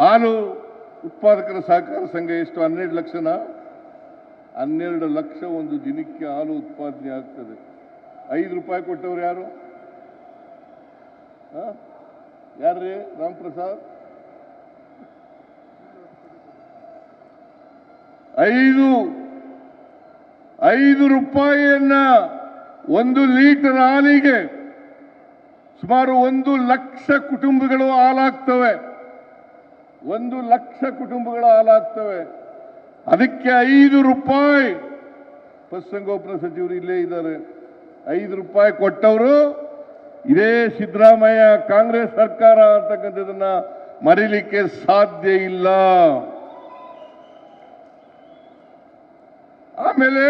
ಹಾಲು ಉತ್ಪಾದಕರ ಸಹಕಾರ ಸಂಘ ಎಷ್ಟು? ಹನ್ನೆರಡು ಲಕ್ಷನ? ಹನ್ನೆರಡು ಲಕ್ಷ ಒಂದು ದಿನಕ್ಕೆ ಹಾಲು ಉತ್ಪಾದನೆ ಆಗ್ತದೆ. ಐದು ರೂಪಾಯಿ ಕೊಟ್ಟವ್ರು ಯಾರು? ಯಾರ್ರೀ? ರಾಮ್ ಪ್ರಸಾದ್ ಐದು ಐದು ರೂಪಾಯಿಯನ್ನ ಒಂದು ಲೀಟರ್ ಹಾಲಿಗೆ ಸುಮಾರು ಒಂದು ಲಕ್ಷ ಕುಟುಂಬಗಳು ಹಾಲಾಗ್ತವೆ. ಒಂದು ಲಕ್ಷ ಕುಟುಂಬಗಳು ಹಾಲಾಗ್ತವೆ ಅದಕ್ಕೆ ಐದು ರೂಪಾಯಿ. ಪಶುಸಂಗೋಪನಾ ಸಚಿವರು ಇಲ್ಲೇ ಇದ್ದಾರೆ. ಐದು ರೂಪಾಯಿ ಕೊಟ್ಟವರು ಇದೇ ಸಿದ್ದರಾಮಯ್ಯ ಕಾಂಗ್ರೆಸ್ ಸರ್ಕಾರ ಅಂತಕ್ಕಂಥದನ್ನ ಮರೀಲಿಕ್ಕೆ ಸಾಧ್ಯ ಇಲ್ಲ. ಆಮೇಲೆ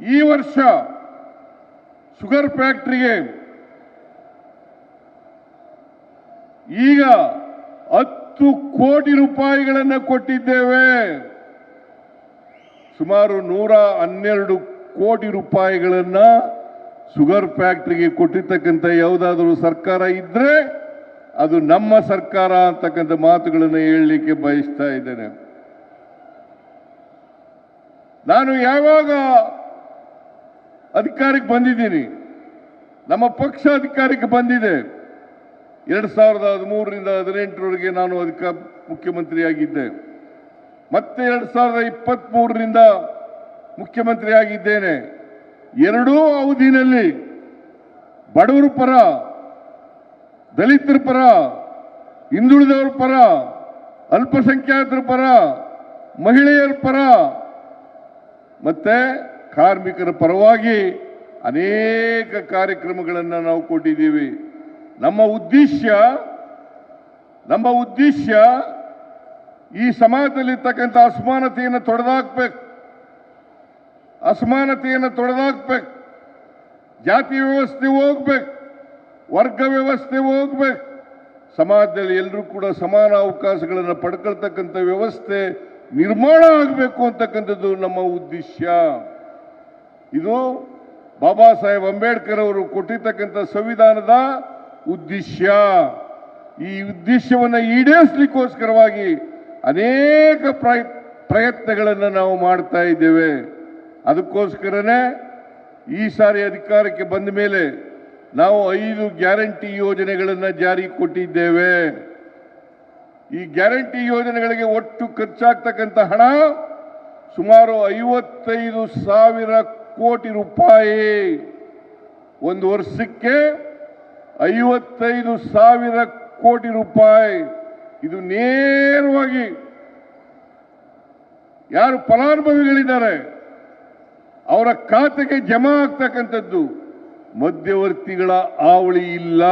ಈ ವರ್ಷ ಶುಗರ್ ಫ್ಯಾಕ್ಟ್ರಿಗೆ ಈಗ ಹತ್ತು ಕೋಟಿ ರೂಪಾಯಿಗಳನ್ನು ಕೊಟ್ಟಿದ್ದೇವೆ. ಸುಮಾರು ನೂರ ಹನ್ನೆರಡು ಕೋಟಿ ರೂಪಾಯಿಗಳನ್ನು ಶುಗರ್ ಫ್ಯಾಕ್ಟ್ರಿಗೆ ಕೊಟ್ಟಿರ್ತಕ್ಕಂಥ ಯಾವುದಾದರೂ ಸರ್ಕಾರ ಇದ್ದರೆ ಅದು ನಮ್ಮ ಸರ್ಕಾರ ಅಂತಕ್ಕಂಥ ಮಾತುಗಳನ್ನು ಹೇಳಲಿಕ್ಕೆ ಬಯಸ್ತಾ ಇದ್ದೇನೆ. ನಾನು ಯಾವಾಗ ಅಧಿಕಾರಕ್ಕೆ ಬಂದಿದ್ದೀನಿ? ನಮ್ಮ ಪಕ್ಷ ಅಧಿಕಾರಕ್ಕೆ ಬಂದಿದೆ. ಎರಡು ಸಾವಿರದ ಹದಿಮೂರರಿಂದ ಹದಿನೆಂಟರವರೆಗೆ ನಾನು ಅದಕ್ಕೆ ಮುಖ್ಯಮಂತ್ರಿಯಾಗಿದ್ದೆ. ಮತ್ತೆ ಎರಡು ಸಾವಿರದ ಇಪ್ಪತ್ತ್ಮೂರರಿಂದ ಮುಖ್ಯಮಂತ್ರಿಯಾಗಿದ್ದೇನೆ. ಎರಡೂ ಅವಧಿನಲ್ಲಿ ಬಡವರ ಪರ, ದಲಿತರ ಪರ, ಹಿಂದುಳಿದವರ ಪರ, ಅಲ್ಪಸಂಖ್ಯಾತರ ಪರ, ಮಹಿಳೆಯರ ಪರ, ಮತ್ತೆ ಕಾರ್ಮಿಕರ ಪರವಾಗಿ ಅನೇಕ ಕಾರ್ಯಕ್ರಮಗಳನ್ನು ನಾವು ಕೊಟ್ಟಿದ್ದೀವಿ. ನಮ್ಮ ಉದ್ದೇಶ ನಮ್ಮ ಉದ್ದೇಶ ಈ ಸಮಾಜದಲ್ಲಿರ್ತಕ್ಕಂಥ ಅಸಮಾನತೆಯನ್ನು ತೊಡೆದಾಕ್ಬೇಕು. ಅಸಮಾನತೆಯನ್ನು ತೊಡೆದಾಕ್ಬೇಕು. ಜಾತಿ ವ್ಯವಸ್ಥೆ ಹೋಗ್ಬೇಕು. ವರ್ಗ ವ್ಯವಸ್ಥೆ ಹೋಗ್ಬೇಕು. ಸಮಾಜದಲ್ಲಿ ಎಲ್ಲರೂ ಕೂಡ ಸಮಾನ ಅವಕಾಶಗಳನ್ನು ಪಡ್ಕೊಳ್ತಕ್ಕಂಥ ವ್ಯವಸ್ಥೆ ನಿರ್ಮಾಣ ಆಗಬೇಕು ಅಂತಕ್ಕಂಥದ್ದು ನಮ್ಮ ಉದ್ದೇಶ. ಇದು ಬಾಬಾ ಸಾಹೇಬ್ ಅಂಬೇಡ್ಕರ್ ಅವರು ಕೊಟ್ಟಿರ್ತಕ್ಕಂಥ ಸಂವಿಧಾನದ ಉದ್ದೇಶ, ಈ ಉದ್ದೇಶವನ್ನು ಈಡೇರಿಸಲಿಕ್ಕೋಸ್ಕರವಾಗಿ ಅನೇಕ ಪ್ರಯ, ಪ್ರಯತ್ನಗಳನ್ನು ನಾವು ಮಾಡ್ತಾ ಇದ್ದೇವೆ. ಅದಕ್ಕೋಸ್ಕರನೇ ಈ ಸಾರಿ ಅಧಿಕಾರಕ್ಕೆ ಬಂದ ಮೇಲೆ ನಾವು ಐದು ಗ್ಯಾರಂಟಿ ಯೋಜನೆಗಳನ್ನು ಜಾರಿ ಕೊಟ್ಟಿದ್ದೇವೆ. ಈ ಗ್ಯಾರಂಟಿ ಯೋಜನೆಗಳಿಗೆ ಒಟ್ಟು ಖರ್ಚಾಗ್ತಕ್ಕಂಥ ಹಣ ಸುಮಾರು ಐವತ್ತೈದು ಸಾವಿರ ಕೋಟಿ ರೂಪಾಯಿ. ಒಂದು ವರ್ಷಕ್ಕೆ ಐವತ್ತೈದು ಸಾವಿರ ಕೋಟಿ ರೂಪಾಯಿ. ಇದು ನೇರವಾಗಿ ಯಾರು ಫಲಾನುಭವಿಗಳಿದ್ದಾರೆ, ಅವರ ಖಾತೆಗೆ ಜಮಾ ಆಗ್ತಕ್ಕಂಥದ್ದು. ಮಧ್ಯವರ್ತಿಗಳ ಆವಳಿ ಇಲ್ಲ.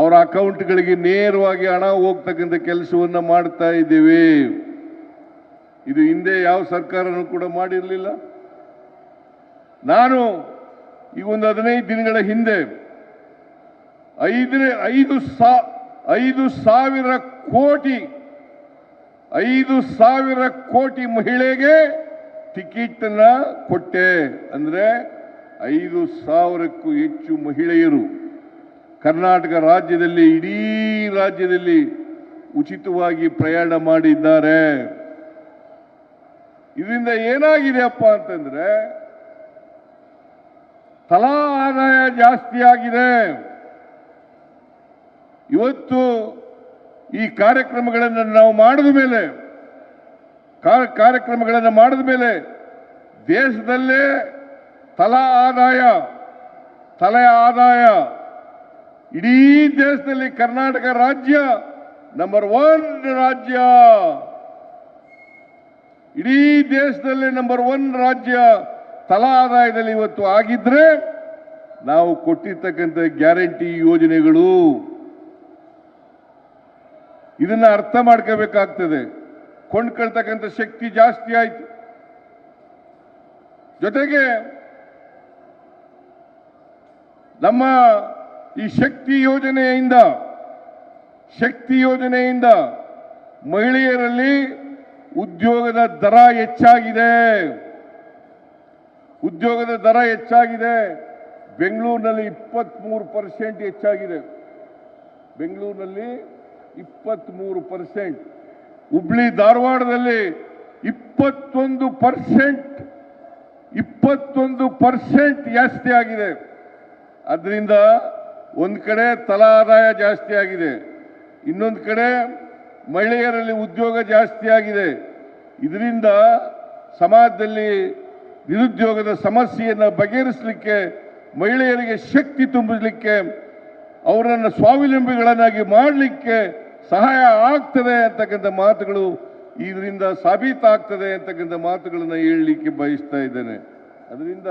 ಅವರ ಅಕೌಂಟ್ಗಳಿಗೆ ನೇರವಾಗಿ ಹಣ ಹೋಗ್ತಕ್ಕಂಥ ಕೆಲಸವನ್ನು ಮಾಡ್ತಾ ಇದ್ದೇವೆ. ಇದು ಹಿಂದೆ ಯಾವ ಸರ್ಕಾರನೂ ಕೂಡ ಮಾಡಿರಲಿಲ್ಲ. ನಾನು ಈ ಒಂದು ಹದಿನೈದು ದಿನಗಳ ಹಿಂದೆ ಐದನೇ ಐದು ಸಾ, ಐದು ಸಾವಿರ ಕೋಟಿ, ಐದು ಸಾವಿರ ಕೋಟಿ ಮಹಿಳೆಗೆ ಟಿಕೆಟ್ ಅನ್ನ ಕೊಟ್ಟೆ. ಅಂದ್ರೆ ಐದು ಸಾವಿರಕ್ಕೂ ಹೆಚ್ಚು ಮಹಿಳೆಯರು ಕರ್ನಾಟಕ ರಾಜ್ಯದಲ್ಲಿ, ಇಡೀ ರಾಜ್ಯದಲ್ಲಿ ಉಚಿತವಾಗಿ ಪ್ರಯಾಣ ಮಾಡಿದ್ದಾರೆ. ಇದರಿಂದ ಏನಾಗಿದೆಯಪ್ಪ ಅಂತಂದ್ರೆ ತಲಾ ಆದಾಯ ಜಾಸ್ತಿ ಆಗಿದೆ. ಇವತ್ತು ಈ ಕಾರ್ಯಕ್ರಮಗಳನ್ನು ನಾವು ಮಾಡಿದ ಮೇಲೆ ಕಾರ್ಯಕ್ರಮಗಳನ್ನು ಮಾಡಿದ ಮೇಲೆ ದೇಶದಲ್ಲೇ ತಲಾ ಆದಾಯ, ತಲೆ ಆದಾಯ. ಇಡೀ ದೇಶದಲ್ಲಿ ಕರ್ನಾಟಕ ರಾಜ್ಯ ನಂಬರ್ ಒನ್ ರಾಜ್ಯ. ಇಡೀ ದೇಶದಲ್ಲಿ ನಂಬರ್ ಒನ್ ರಾಜ್ಯ ತಲಾ ಆದಾಯದಲ್ಲಿ ಇವತ್ತು ಆಗಿದ್ರೆ ನಾವು ಕೊಟ್ಟಿರ್ತಕ್ಕಂಥ ಗ್ಯಾರಂಟಿ ಯೋಜನೆಗಳು ಇದನ್ನ ಅರ್ಥ ಮಾಡ್ಕೋಬೇಕಾಗ್ತದೆ. ಕೊಂಡ್ಕೊಳ್ತಕ್ಕಂಥ ಶಕ್ತಿ ಜಾಸ್ತಿ ಆಯ್ತು. ಜೊತೆಗೆ ನಮ್ಮ ಈ ಶಕ್ತಿ ಯೋಜನೆಯಿಂದ ಶಕ್ತಿ ಯೋಜನೆಯಿಂದ ಮಹಿಳೆಯರಲ್ಲಿ ಉದ್ಯೋಗದ ದರ ಹೆಚ್ಚಾಗಿದೆ. ಉದ್ಯೋಗದ ದರ ಹೆಚ್ಚಾಗಿದೆ. ಬೆಂಗಳೂರಿನಲ್ಲಿ ಇಪ್ಪತ್ತ್ಮೂರು ಪರ್ಸೆಂಟ್ ಹೆಚ್ಚಾಗಿದೆ. ಬೆಂಗಳೂರಿನಲ್ಲಿ ಇಪ್ಪತ್ತ್ಮೂರು ಪರ್ಸೆಂಟ್ ಹುಬ್ಳಿ ಧಾರವಾಡದಲ್ಲಿ ಇಪ್ಪತ್ತೊಂದು ಪರ್ಸೆಂಟ್ ಇಪ್ಪತ್ತೊಂದು ಪರ್ಸೆಂಟ್ ಜಾಸ್ತಿ ಆಗಿದೆ. ಅದರಿಂದ ಒಂದು ಕಡೆ ತಲಾ ಆದಾಯ ಜಾಸ್ತಿ ಆಗಿದೆ. ಇನ್ನೊಂದು ಕಡೆ ಮಹಿಳೆಯರಲ್ಲಿ ಉದ್ಯೋಗ ಜಾಸ್ತಿ ಆಗಿದೆ. ಇದರಿಂದ ಸಮಾಜದಲ್ಲಿ ನಿರುದ್ಯೋಗದ ಸಮಸ್ಯೆಯನ್ನು ಬಗೆಹರಿಸಲಿಕ್ಕೆ, ಮಹಿಳೆಯರಿಗೆ ಶಕ್ತಿ ತುಂಬಲಿಕ್ಕೆ ಅವರನ್ನು ಸ್ವಾವಲಂಬಿಗಳನ್ನಾಗಿ ಮಾಡಲಿಕ್ಕೆ ಸಹಾಯ ಆಗ್ತದೆ ಅಂತಕ್ಕಂಥ ಮಾತುಗಳು ಇದರಿಂದ ಸಾಬೀತಾಗ್ತದೆ ಅಂತಕ್ಕಂಥ ಮಾತುಗಳನ್ನು ಹೇಳಲಿಕ್ಕೆ ಬಯಸ್ತಾ ಇದ್ದೇನೆ. ಅದರಿಂದ